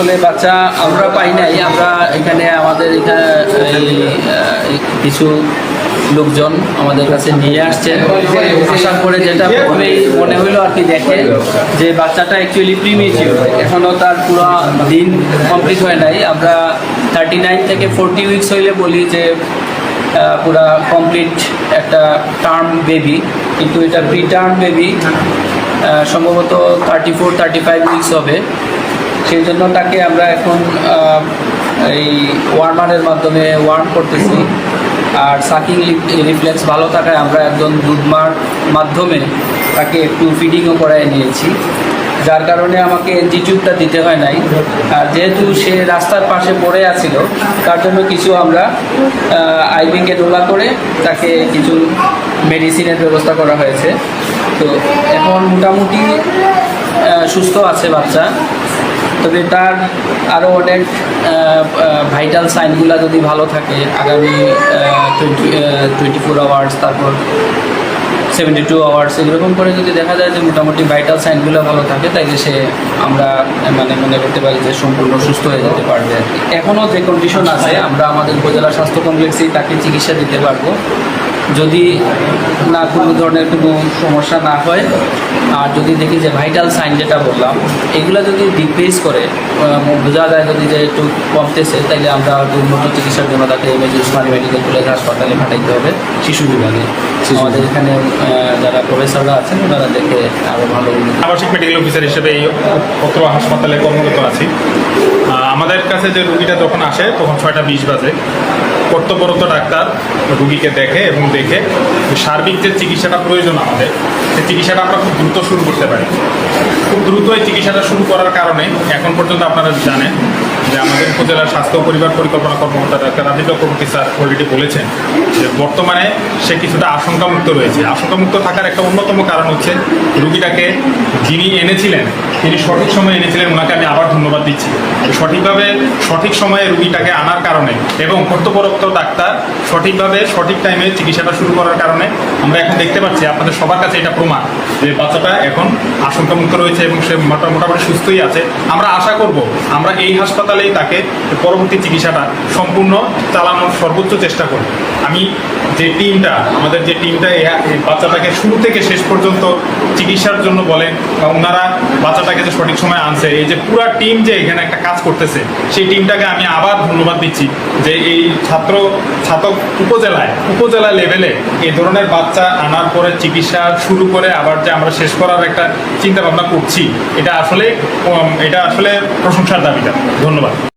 আসলে বাচ্চা আমরা পাই নাই, আমরা এখানে আমাদের এখানে কিছু লোকজন আমাদের কাছে নিয়ে আসছে। আসার পরে যেটা প্রথমেই মনে হইল আর কি দেখে যে বাচ্চাটা অ্যাকচুয়ালি প্রিমিটিভ এখনও তার পুরো দিন কমপ্লিট হয় নাই। আমরা থার্টি নাইন থেকে ফোরটি উইকস হইলে বলি যে পুরা কমপ্লিট একটা টার্ম বেবি কিন্তু এটা প্রি টার্ম বেবি সম্ভবত thirty four thirty five weeks হবে। সেই জন্য তাকে আমরা এখন এই ওয়ার্মারের মাধ্যমে ওয়ার্ম করতেছি। আর সাকিং রিফ্লেক্স ভালো থাকায় আমরা একজন দুধমার মাধ্যমে তাকে একটু ফিডিংও করায় নিয়েছি। যার কারণে আমাকে এনজি দিতে হয় নাই। আর যেহেতু সে রাস্তার পাশে পড়ে আছিল, তার জন্য কিছু আমরা আইবিকে ডোলা করে তাকে কিছু মেডিসিনের ব্যবস্থা করা হয়েছে। তো এখন মোটামুটি সুস্থ আছে বাচ্চা। তবে তার আরও অনেক ভাইটাল সাইনগুলো যদি ভালো থাকে, আগামী টোয়েন্টি টোয়েন্টি ফোর আওয়ার্স তারপর সেভেন্টি টু আওয়ার্স এরকম করে যদি দেখা যায় যে মোটামুটি ভাইটাল সাইনগুলো ভালো থাকে, তাইলে সে আমরা মানে মনে করতে পারি যে সম্পূর্ণ সুস্থ হয়ে যেতে পারবে আর কি। এখনও যে কন্ডিশন আছে, আমরা আমাদের উপজেলা স্বাস্থ্য কমপ্লেক্সেই তাকে চিকিৎসা দিতে পারব। যদি না কোনো ধরনের কোনো সমস্যা না হয় আর যদি দেখি যে ভাইটাল সাইন যেটা বললাম এগুলো যদি ডিক্রিজ করে বোঝা যায় যদি যে একটু কমতেছে তাইলে আমরা উন্নত চিকিৎসার জন্য তাকে এমএজি উসমানী মেডিকেল কলেজ হাসপাতালে পাঠাইতে হবে শিশু বিভাগে। আমাদের এখানে যারা প্রফেসররা আছেন ওনারা দেখে আরও ভালো আবাসিক মেডিকেল অফিসার হিসেবে এই অত্র হাসপাতালে কর্মরত আছি। আমাদের কাছে যে রুগীটা যখন আসে তখন ছয়টা বিশ বাজে। কর্তব্যরত ডাক্তার রুগীকে দেখে এবং দেখে সার্বিক যে চিকিৎসাটা প্রয়োজন আমাদের, সেই চিকিৎসাটা আমরা খুব দ্রুত শুরু করতে পারি। খুব দ্রুত এই চিকিৎসাটা শুরু করার কারণে এখন পর্যন্ত আপনারা জানেন যে আমাদের উপজেলার স্বাস্থ্য পরিবার পরিকল্পনা কর্মকর্তা doctor Rajib Chakraborty sir already বলেছেন যে বর্তমানে সে কিছুটা আশঙ্কামুক্ত রয়েছে। আশঙ্কামুক্ত থাকার একটা অন্যতম কারণ হচ্ছে রুগীটাকে যিনি এনেছিলেন তিনি সঠিক সময়ে এনেছিলেন, ওনাকে আমি আবার ধন্যবাদ দিচ্ছি। সঠিকভাবে, সঠিক সময়ে রুগীটাকে আনার কারণে এবং কর্তব্যরত ডাক্তার সঠিকভাবে, সঠিক টাইমে চিকিৎসাটা শুরু করার কারণে আমরা এখন দেখতে পাচ্ছি, আপনাদের সবার কাছে এটা প্রমাণ যে বাচ্চাটা এখন আশঙ্কামুক্ত রয়েছে এবং সে মোটা- মোটামুটি সুস্থই আছে। আমরা আশা করব, আমরা এই হাসপাতালেই তাকে পরবর্তী চিকিৎসাটা সম্পূর্ণ চালানোর সর্বোচ্চ চেষ্টা করব। আমি যে টিমটা, আমাদের যে টিমটা বাচ্চাটাকে শুরু থেকে শেষ পর্যন্ত চিকিৎসার জন্য বলেন বা ওনারা বাচ্চাটাকে যে সঠিক সময় আনছে। এই যে পুরো টিম যে এখানে একটা কাজ করতেছে, সেই টিমটাকে আমি আবার ধন্যবাদ দিচ্ছি যে এই ছাত্র ছাত্র উপজেলায়, উপজেলা লেভেলে এই ধরনের বাচ্চা আনার পরে চিকিৎসা শুরু করে আবার যে আমরা শেষ করার একটা চিন্তা ভাবনা করছি, এটা আসলে এটা আসলে প্রশংসার দাবিটা। ধন্যবাদ।